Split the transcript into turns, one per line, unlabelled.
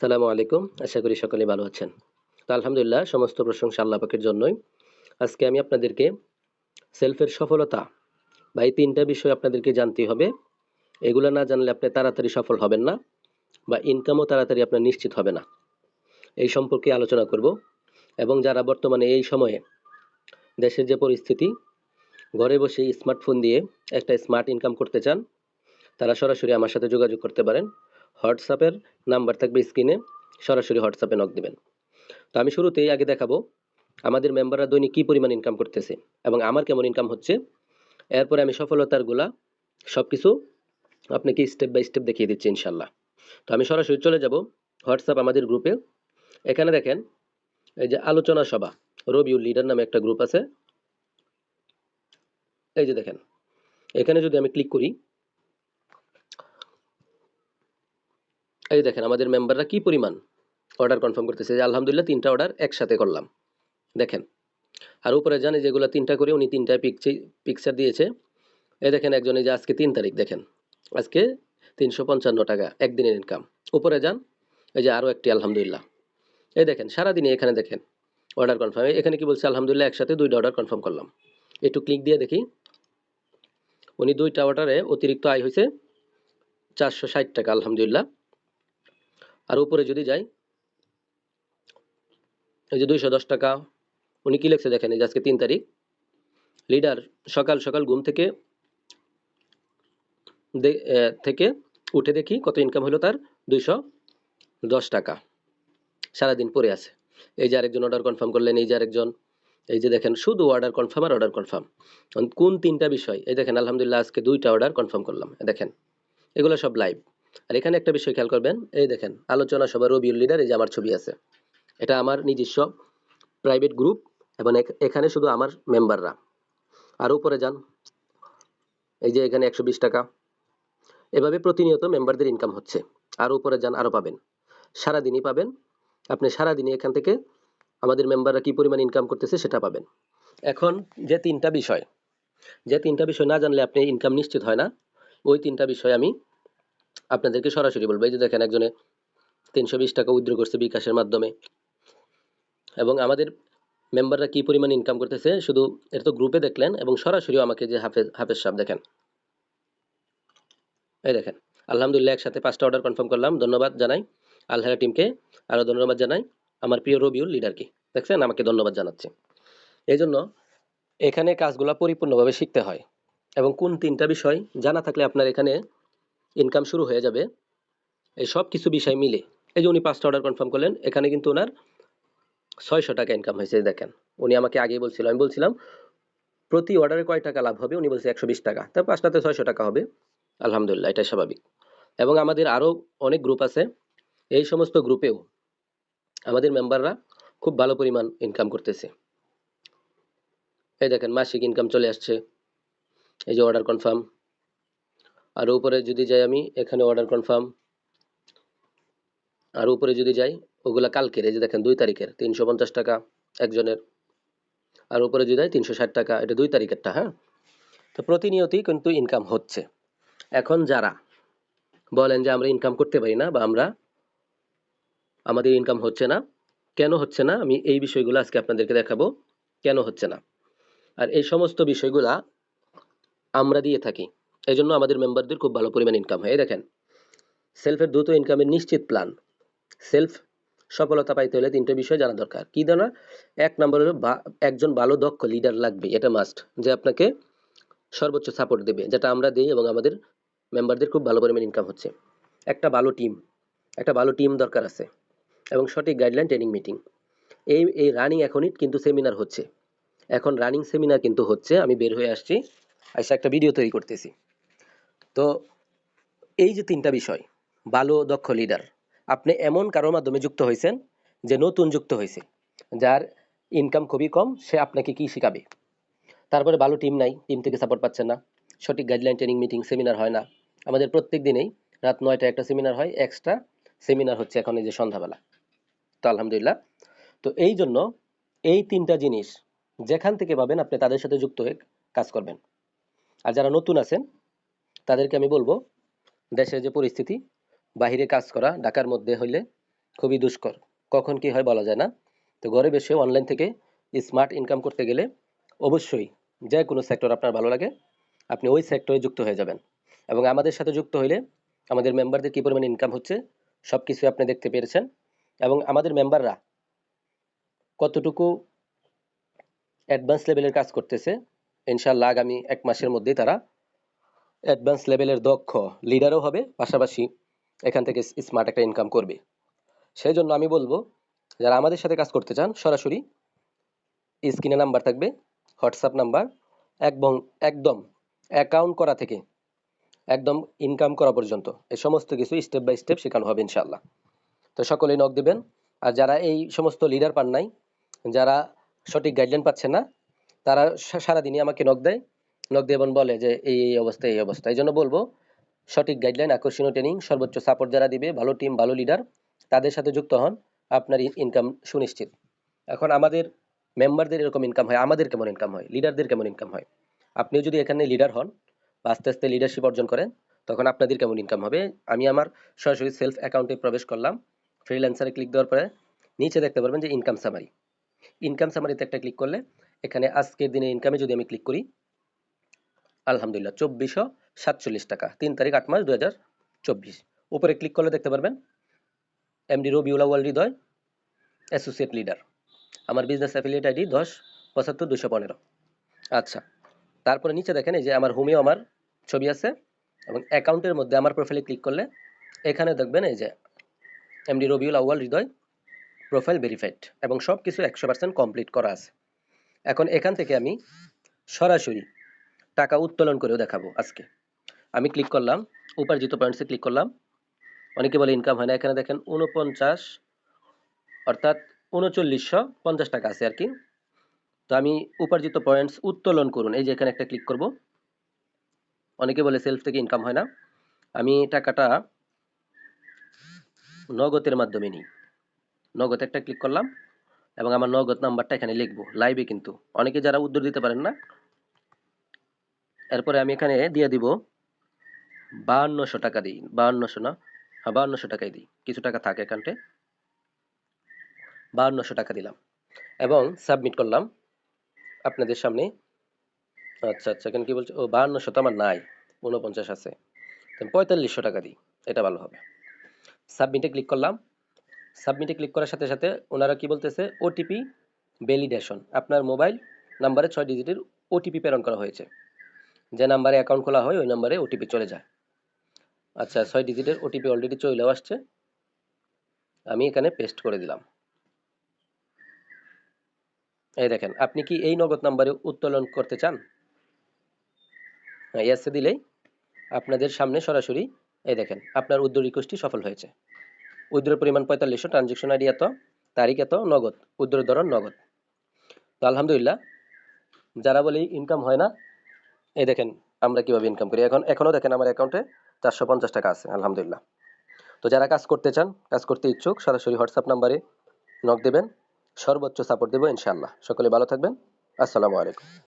সালামু আলাইকুম। আশা করি সকলে ভালো আছেন। তো আলহামদুলিল্লাহ, সমস্ত প্রশংসা আল্লাহ পাকের জন্যই। আজকে আমি আপনাদেরকে সেলফের সফলতা, বা এই তিনটা বিষয় আপনাদেরকে জানতে হবে। এগুলো না জানলে আপনি তাড়াতাড়ি সফল হবেন না, বা ইনকামও তাড়াতাড়ি আপনার নিশ্চিত হবে না। এই সম্পর্কে আলোচনা করব। এবং যারা বর্তমানে এই সময়ে দেশের যে পরিস্থিতি, ঘরে বসে স্মার্টফোন দিয়ে একটা স্মার্ট ইনকাম করতে চান, তারা সরাসরি আমার সাথে যোগাযোগ করতে পারেন। হোয়াটসঅ্যাপের নাম্বার থাকবে স্ক্রিনে, সরাসরি হোয়াটসঅ্যাপে নক দেবেন। তো আমি শুরুতেই আগে দেখাবো আমাদের মেম্বাররা দৈনিক কী পরিমাণ ইনকাম করতেছে এবং আমার কেমন ইনকাম হচ্ছে। এরপরে আমি সফলতারগুলা সব কিছু আপনাকে স্টেপ বাই স্টেপ দেখিয়ে দিচ্ছি ইনশাল্লাহ তো আমি সরাসরি চলে যাব হোয়াটসঅ্যাপ আমাদের গ্রুপে এখানে দেখেন, এই যে আলোচনা সভা, রবিউল লিডার নামে একটা গ্রুপ আছে। এই যে দেখেন, এখানে যদি আমি ক্লিক করি এই দেখেন, আমাদের মেম্বাররা কি পরিমাণ অর্ডার কনফার্ম করতেছে? যে আলহামদুলিল্লাহ তিনটা অর্ডার একসাথে করলাম। দেখেন, আর উপরে জানি যেগুলো তিনটা করে উনি তিনটায় পিকচার পিকচার দিয়েছে। এই দেখেন একজনে যে আজকে তিন তারিখ, দেখেন। আজকে তিনশো পঞ্চান্ন টাকা, একদিনের ইনকাম উপরে যান, এই যে আরও একটি আলহামদুলিল্লাহ। এই দেখেন সারাদিনে এখানে দেখেন অর্ডার কনফার্ম এখানে কি বলছে? আলহামদুলিল্লাহ একসাথে দুইটা অর্ডার কনফার্ম করলাম। একটু ক্লিক দিয়ে দেখি। উনি দুইটা অর্ডারে অতিরিক্ত আয় হয়েছে চারশো ষাট টাকা, আলহামদুলিল্লাহ। আর উপরে যদি যাই, এই যে দুইশো দশ টাকা, উনি কি লিখছে দেখেন, এই যে আজকে তিন তারিখ। লিডার সকাল সকাল ঘুম থেকে থেকে উঠে দেখি কত ইনকাম হলো তার, দুইশো দশ টাকা। সারাদিন পরে আছে। এই যে আরেকজন অর্ডার কনফার্ম করলেন, এই যে আরেকজন, এই যে দেখেন, শুধু অর্ডার কনফার্ম আর অর্ডার কনফার্ম কোন তিনটা বিষয়? এই দেখেন, আলহামদুলিল্লাহ, আজকে দুইটা অর্ডার কনফার্ম করলাম। দেখেন, এগুলো সব লাইভ আর এখানে একটা বিষয় খেয়াল করবেন, এই দেখেন, আলোচনা সভা রবিউল লিডার এই যে আমার ছবি আছে। এটা আমার নিজস্ব প্রাইভেট গ্রুপ এবং এখানে শুধু আমার মেম্বাররা আর উপরে যান, এই যে এখানে একশো বিশ টাকা। এভাবে প্রতিনিয়ত মেম্বারদের ইনকাম হচ্ছে। আর উপরে যান আরও পাবেন। সারাদিনই পাবেন। আপনি সারাদিনই এখান থেকে আমাদের মেম্বাররা কি পরিমাণ ইনকাম করতেছে সেটা পাবেন। এখন যে তিনটা বিষয়, যে তিনটা বিষয় না জানলে আপনি ইনকাম নিশ্চিত হয় না। ওই তিনটা বিষয় আমি আপনাদেরকে সরাসরি বলব, এই যে দেখেন একজনে তিনশো বিশ টাকা উইথড্র করছে বিকাশের মাধ্যমে। এবং আমাদের মেম্বাররা কি পরিমাণ ইনকাম করতেছে, শুধু এটা তো গ্রুপে দেখলেন এবং সরাসরিও আমাকে যে হাফেজ হাফেজ সাহেব দেখেন। এই দেখেন, আলহামদুলিল্লাহ একসাথে পাঁচটা অর্ডার কনফার্ম করলাম, ধন্যবাদ জানাই আলহারা টিমকে আরও ধন্যবাদ জানাই আমার প্রিয় রবিউল লিডারকে দেখছেন, আমাকে ধন্যবাদ জানাচ্ছে। এই জন্য এখানে কাজগুলো পরিপূর্ণভাবে শিখতে হয়। এবং কোন তিনটা বিষয় জানা থাকলে আপনার এখানে ইনকাম শুরু হয়ে যাবে। এই সব কিছু বিষয় মিলে। এই যে উনি পাঁচটা অর্ডার কনফার্ম করলেন, এখানে কিন্তু ওনার ছয়শো টাকা ইনকাম হয়েছে দেখেন। উনি আমাকে আগেই বলছিল, আমি বলছিলাম, প্রতি অর্ডারে কয় টাকা লাভ হবে? উনি বলছে একশো বিশ টাকা। তার পাঁচটাতে ছয়শো টাকা হবে। আলহামদুলিল্লাহ এটা স্বাভাবিক। এবং আমাদের আরও অনেক গ্রুপ আছে। এই সমস্ত গ্রুপেও আমাদের মেম্বাররা খুব ভালো পরিমাণ ইনকাম করতেছে। এই দেখেন, মাসিক ইনকাম চলে আসছে। এই যে অর্ডার কনফার্ম আর উপরে যদি যাই আমি, এখানে অর্ডার কনফার্ম আর উপরে যদি যাই, ওগুলা কালকের, এই যে দেখেন দুই তারিখের, তিনশো পঞ্চাশ টাকা একজনের। আর উপরে যদি যাই, তিনশো ষাট টাকা, এটা দুই তারিখেরটা হ্যাঁ? তো প্রতিনিয়তই কিন্তু ইনকাম হচ্ছে। এখন যারা বলেন যে আমরা ইনকাম করতে পারি না বা আমরা, আমাদের ইনকাম হচ্ছে না, কেন হচ্ছে না? আমি এই বিষয়গুলো আজকে আপনাদেরকে দেখাবো, কেন হচ্ছে না? আর এই সমস্ত বিষয়গুলা আমরা দিয়ে থাকি। এই জন্য আমাদের মেম্বারদের খুব ভালো পরিমাণ ইনকাম হয়। দেখেন সেলফের দ্রুত ইনকামের নিশ্চিত প্ল্যান সেলফ সফলতা পাইতে হলে তিনটে বিষয় জানা দরকার। কি জানা? এক নম্বর হলো একজন ভালো, দক্ষ লিডার লাগবে, এটা মাস্ট যে আপনাকে সর্বোচ্চ সাপোর্ট দেবে, যেটা আমরা দিই এবং আমাদের মেম্বারদের খুব ভালো পরিমাণ ইনকাম হচ্ছে। একটা ভালো টিম একটা ভালো টিম দরকার আছে এবং সঠিক গাইডলাইন ট্রেনিং মিটিং এই এই রানিং এখনই কিন্তু সেমিনার হচ্ছে। এখন রানিং সেমিনার কিন্তু হচ্ছে। আমি বের হয়ে আসছি, আইসা একটা ভিডিও তৈরি করতেছি। তো এই যে তিনটা বিষয় ভালো দক্ষ লিডার আপনি এমন কারোর মাধ্যমে যুক্ত হয়েছেন যে নতুন যুক্ত হয়েছে, যার ইনকাম খুবই কম, সে আপনাকে কি শেখাবে? তারপরে ভালো টিম নাই টিম থেকে সাপোর্ট পাচ্ছেন না, সঠিক গাইডলাইন ট্রেনিং মিটিং সেমিনার হয় না। আমাদের প্রত্যেক দিনেই রাত নয়টা একটা সেমিনার হয় এক্সট্রা সেমিনার হচ্ছে এখন এই যে সন্ধ্যাবেলা। তো আলহামদুলিল্লাহ। তো এই জন্য এই তিনটা জিনিস যেখান থেকে পাবেন, আপনি তাদের সাথে যুক্ত হয়ে কাজ করবেন। আর যারা নতুন আছেন তাদেরকে আমি বলব, দেশের যে পরিস্থিতি, বাহিরে কাজ করা, ঢাকার মধ্যে হইলে খুবই দুষ্কর। কখন কি হয় বলা যায় না। তো ঘরে বসে অনলাইন থেকে স্মার্ট ইনকাম করতে গেলে অবশ্যই যে কোনো সেক্টর আপনার ভালো লাগে, আপনি ওই সেক্টরে যুক্ত হয়ে যাবেন। এবং আমাদের সাথে যুক্ত হইলে আমাদের মেম্বারদের কী পরিমাণ ইনকাম হচ্ছে সব কিছু আপনি দেখতে পেরেছেন। এবং আমাদের মেম্বাররা কতটুকু অ্যাডভান্স লেভেলের কাজ করতেছে ইনশাল্লাহ আগামী এক মাসের মধ্যেই তারা অ্যাডভান্স লেভেলের দক্ষ লিডারও হবে, পাশাপাশি এখান থেকে স্মার্ট একটা ইনকাম করবে। সেই জন্য আমি বলব, যারা আমাদের সাথে কাজ করতে চান, সরাসরি স্ক্রিনে নাম্বার থাকবে হোয়াটসঅ্যাপ নাম্বার একদম একদম অ্যাকাউন্ট করা থেকে একদম ইনকাম করা পর্যন্ত। এই সমস্ত কিছু স্টেপ বাই স্টেপ শেখানো হবে ইনশাল্লাহ তো সকলেই নক দিবেন। আর যারা এই সমস্ত লিডার পান নাই, যারা সঠিক গাইডলাইন পাচ্ছে না, তারা সারাদিনই আমাকে নক দেয়। নক দিয়ে এবং বলে যে এই এই অবস্থা এই অবস্থা। এই জন্য বলব, সঠিক গাইডলাইন আকর্ষণীয় ট্রেনিং সর্বোচ্চ সাপোর্ট যারা দিবে, ভালো টিম ভালো লিডার তাদের সাথে যুক্ত হন, আপনার ইনকাম সুনিশ্চিত। এখন আমাদের মেম্বারদের এরকম ইনকাম হয়, আমাদের কেমন ইনকাম হয় লিডারদের কেমন ইনকাম হয়? আপনিও যদি এখানে লিডার হন বা আস্তে আস্তে লিডারশিপ অর্জন করেন, তখন আপনাদের কেমন ইনকাম হবে? আমি আমার সরাসরি সেলফ অ্যাকাউন্টে প্রবেশ করলাম ফ্রিল্যান্সারে ক্লিক দেওয়ার পরে নিচে দেখতে পারবেন যে ইনকাম সামারি ইনকাম সামারিতে একটা ক্লিক করলে, এখানে আজকের দিনে ইনকামে যদি আমি ক্লিক করি আলহামদুলিল্লাহ, চব্বিশশো সাতচল্লিশ টাকা। তিন তারিখ আট মাস দু হাজার চব্বিশ। উপরে ক্লিক করলে দেখতে পারবেন MD Rabiul Awal Hridoy associate leader আমার বিজনেস অ্যাফিলিয়েট আইডি দশ পঁচাত্তর দুশো পনেরো। আচ্ছা তারপরে নিচে দেখেন, এই যে আমার হোমেও আমার ছবি আছে, এবং অ্যাকাউন্টের মধ্যে আমার প্রোফাইলে ক্লিক করলে এখানে দেখবেন, এই যে MD Rabiul Awal Hridoy profile verified এবং সব কিছু একশো পার্সেন্ট কমপ্লিট করা আছে। এখন এখান থেকে আমি সরাসরি টাকা উত্তোলন করেও দেখাবো আজকে। আমি ক্লিক করলাম, উপার্জিত পয়েন্টসে ক্লিক করলাম। অনেকে বলে ইনকাম হয় না, এখানে দেখেন উনপঞ্চাশ অর্থাৎ উনচল্লিশশো পঞ্চাশ টাকা আছে আর কি। তো আমি উপার্জিত পয়েন্টস উত্তোলন করুন, এই যে এখানে একটা ক্লিক করব। অনেকে বলে সেলফ থেকে ইনকাম হয় না। আমি টাকাটা নগদের মাধ্যমে নিই। নগদ একটা ক্লিক করলাম এবং আমার নগদ নাম্বারটা এখানে লিখব লাইভে কিন্তু। অনেকে যারা উত্তর দিতে পারেন না এরপরে আমি এখানে দিয়ে দিব বাহান্নশো টাকা দিই, বাহান্নশো না? হ্যাঁ বাহান্নশো টাকাই দিই। কিছু টাকা থাকে এখানটে বাহান্নশো টাকা দিলাম। এবং সাবমিট করলাম আপনাদের সামনে। আচ্ছা আচ্ছা এখানে কি বলছে? ও, বাহান্নশো তো আমার নাই। উনপঞ্চাশ আছে। পঁয়তাল্লিশশো টাকা দিই। এটা ভালো হবে। সাবমিটে ক্লিক করলাম। সাবমিটে ক্লিক করার সাথে সাথে ওনারা কি বলতেছে? ওটিপি ভ্যালিডেশন আপনার মোবাইল নাম্বারে ছয় ডিজিটের ওটিপি প্রেরণ করা হয়েছে। যে নাম্বারে অ্যাকাউন্ট খোলা হয়, ওই নাম্বারে ওটিপি চলে যায়। আচ্ছা ছয় ডিজিটের ওটিপি অলরেডি চলেও আসছে। আমি এখানে পেস্ট করে দিলাম। এই দেখেন, আপনি কি এই নগদ নাম্বারে উত্তোলন করতে চান? হ্যাঁ ইয়াসে দিলেই আপনাদের সামনে সরাসরি, এই দেখেন, আপনার উদ্যোগ রিকোয়েস্টটি সফল হয়েছে। উদ্যোগের পরিমাণ পঁয়তাল্লিশশো ট্রানজেকশন আইডি এত, তারিখ এত, নগদ উদ্যোগের ধরন নগদ। তো আলহামদুলিল্লাহ, যারা বলে ইনকাম হয় না এই দেখেন, আমরা কীভাবে ইনকাম করি। এখন, এখনও দেখেন আমার অ্যাকাউন্টে চারশো পঞ্চাশ টাকা আছে, আলহামদুলিল্লাহ। তো যারা কাজ করতে চান, কাজ করতে ইচ্ছুক, সরাসরি হোয়াটসঅ্যাপ নাম্বারে নক দেবেন, সর্বোচ্চ সাপোর্ট দেবো ইনশাআল্লাহ। সকলে ভালো থাকবেন। আসসালামু আলাইকুম।